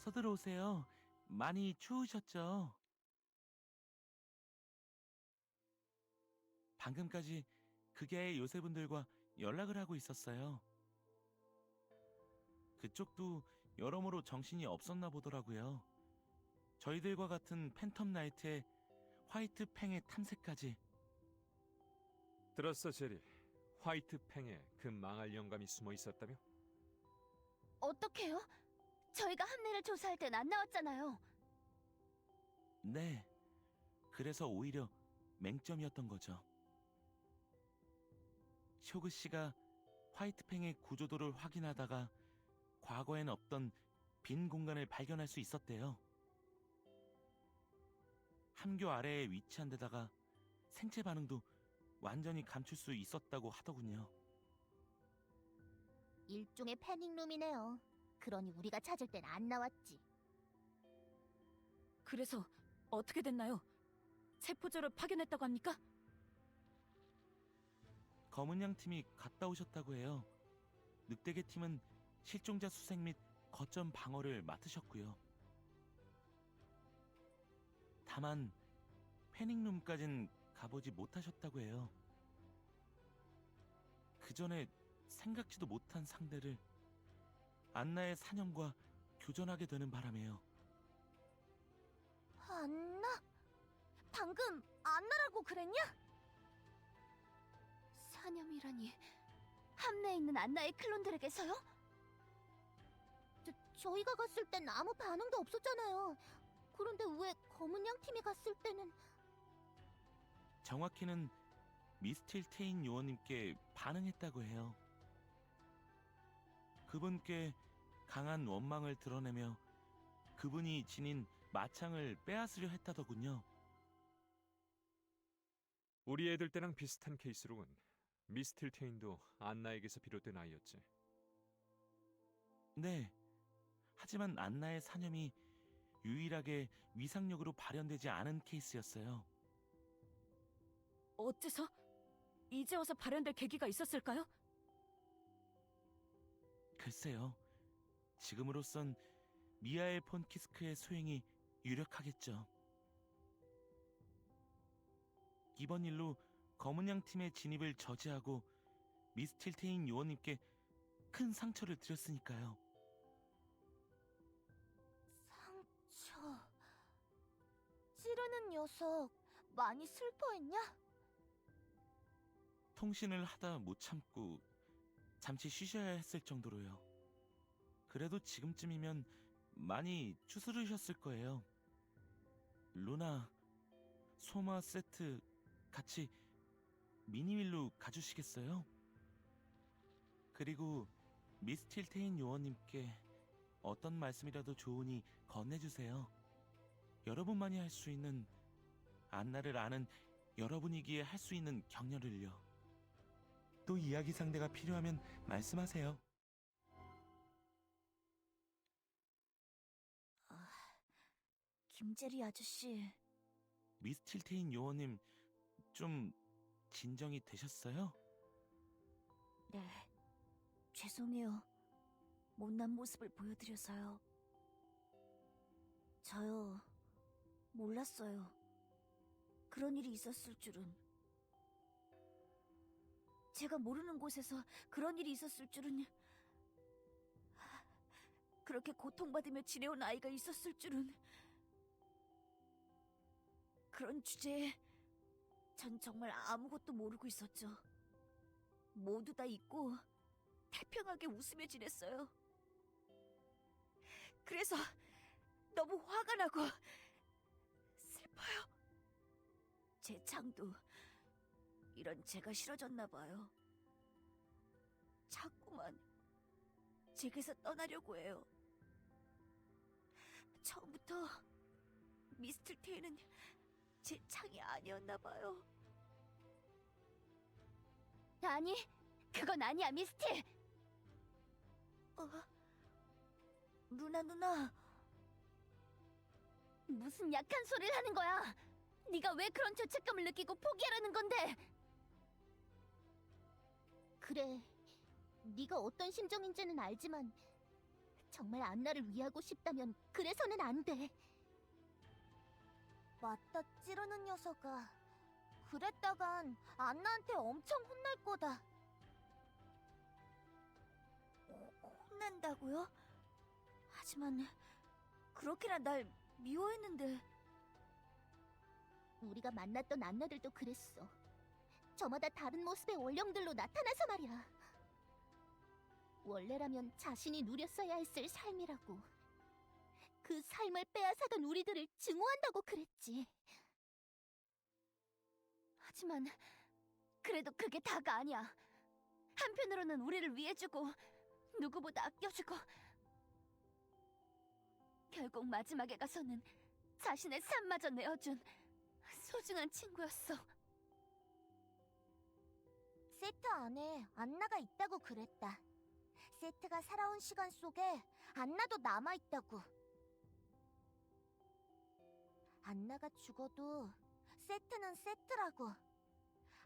어서 들어오세요. 많이 추우셨죠? 방금까지 극야의 요새분들과 연락을 하고 있었어요. 그쪽도 여러모로 정신이 없었나 보더라고요. 저희들과 같은 팬텀 나이트에 화이트 팽의 탐색까지 들었어, 제리. 화이트 팽에 그 망할 영감이 숨어 있었다며? 어떡해요? 저희가 함내를 조사할 땐 안 나왔잖아요. 네. 그래서 오히려 맹점이었던 거죠. 쇼그 씨가 화이트팽의 구조도를 확인하다가 과거엔 없던 빈 공간을 발견할 수 있었대요. 함교 아래에 위치한 데다가 생체 반응도 완전히 감출 수 있었다고 하더군요. 일종의 패닉룸이네요. 그러니 우리가 찾을 땐 안 나왔지. 그래서 어떻게 됐나요? 체포자를 파견했다고 합니까? 검은 양 팀이 갔다 오셨다고 해요. 늑대계 팀은 실종자 수색 및 거점 방어를 맡으셨고요. 다만 패닉룸까진 가보지 못하셨다고 해요. 그 전에 생각지도 못한 상대를 안나의 사념과 교전하게 되는 바람에요. 안나? 방금 안나라고 그랬냐? 사념이라니 함내에 있는 안나의 클론들에게서요? 저, 저희가 갔을 땐 아무 반응도 없었잖아요. 그런데 왜 검은 양 팀이 갔을 때는 정확히는 미스틸 테인 요원님께 반응했다고 해요. 그분께 강한 원망을 드러내며 그분이 지닌 마창을 빼앗으려 했다더군요. 우리 애들 때랑 비슷한 케이스로군. 미스틸테인도 안나에게서 비롯된 아이였지. 네. 하지만 안나의 사념이 유일하게 위상력으로 발현되지 않은 케이스였어요. 어째서? 이제 와서 발현될 계기가 있었을까요? 글쎄요. 지금으로선 미아엘 폰 키스크의 소행이 유력하겠죠. 이번 일로 검은 양 팀의 진입을 저지하고 미스틸테인 요원님께 큰 상처를 드렸으니까요. 상처 찌르는 녀석 많이 슬퍼했냐? 통신을 하다 못 참고 잠시 쉬셔야 했을 정도로요. 그래도 지금쯤이면 많이 추스르셨을 거예요. 루나, 소마 세트 같이 미니밀로 가주시겠어요? 그리고 미스틸 테인 요원님께 어떤 말씀이라도 좋으니 건네주세요. 여러분만이 할 수 있는 안나를 아는 여러분이기에 할 수 있는 격려를요. 또 이야기 상대가 필요하면 말씀하세요. 김재리 아저씨. 미스틸테인 요원님 좀 진정이 되셨어요? 네 죄송해요. 못난 모습을 보여드려서요. 저요 몰랐어요. 그런 일이 있었을 줄은 제가 모르는 곳에서 그런 일이 있었을 줄은 그렇게 고통받으며 지내온 아이가 있었을 줄은 그런 주제에 전 정말 아무것도 모르고 있었죠. 모두 다 잊고 태평하게 웃으며 지냈어요. 그래서 너무 화가 나고 슬퍼요. 제 창도 이런 제가 싫어졌나 봐요. 자꾸만 제게서 떠나려고 해요. 처음부터 미스틀테이는 제 창이 아니었나 봐요. 아니, 그건 아니야, 미스틸. 어, 루나 누나. 무슨 약한 소리를 하는 거야? 네가 왜 그런 죄책감을 느끼고 포기하라는 건데? 그래, 네가 어떤 심정인지는 알지만 정말 안나를 위하고 싶다면 그래서는 안 돼. 맞다 찌르는 녀석아. 그랬다간 안나한테 엄청 혼날 거다. 혼난다고요? 하지만 그렇게나 날 미워했는데. 우리가 만났던 안나들도 그랬어. 저마다 다른 모습의 원령들로 나타나서 말이야. 원래라면 자신이 누렸어야 했을 삶이라고. 그 삶을 빼앗아던 우리들을 증오한다고 그랬지. 하지만 그래도 그게 다가 아니야. 한편으로는 우리를 위해주고 누구보다 아껴주고 결국 마지막에 가서는 자신의 삶마저 내어준 소중한 친구였어. 세트 안에 안나가 있다고 그랬다. 세트가 살아온 시간 속에 안나도 남아있다고. 안나가 죽어도 세트는 세트라고.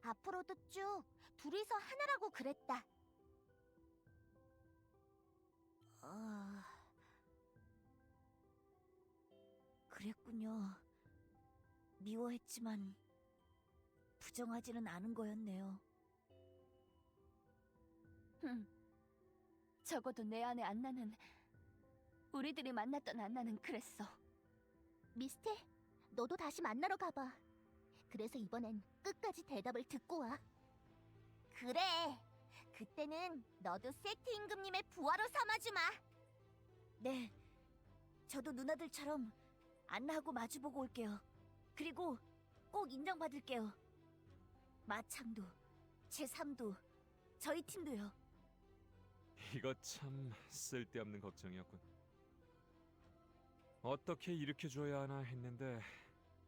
앞으로도 쭉 둘이서 하나라고 그랬다. 아... 그랬군요. 미워했지만 부정하지는 않은 거였네요. 흠. 적어도 내 안에 안나는 우리들이 만났던 안나는 그랬어. 미스테, 너도 다시 만나러 가봐. 그래서 이번엔 끝까지 대답을 듣고 와. 그래. 그때는 너도 세트 임금님의 부하로 삼아주마. 네. 저도 누나들처럼 안나하고 마주보고 올게요. 그리고 꼭 인정받을게요. 마창도, 제 삶도, 저희 팀도요. 이거 참 쓸데없는 걱정이었군. 어떻게 일으켜 줘야 하나 했는데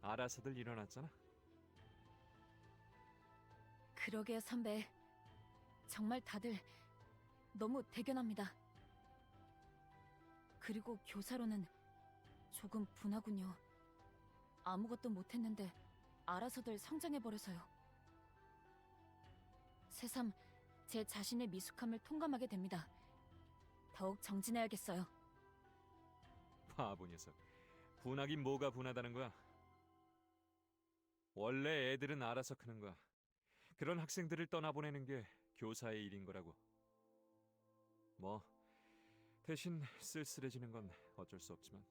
알아서들 일어났잖아. 그러게요, 선배. 정말 다들 너무 대견합니다. 그리고 교사로는 조금 분하군요. 아무것도 못했는데 알아서들 성장해버려서요. 새삼 제 자신의 미숙함을 통감하게 됩니다. 더욱 정진해야겠어요. 바보 녀석. 분하긴 뭐가 분하다는 거야. 원래 애들은 알아서 크는 거야. 그런 학생들을 떠나보내는 게 교사의 일인 거라고. 뭐 대신 쓸쓸해지는 건 어쩔 수 없지만.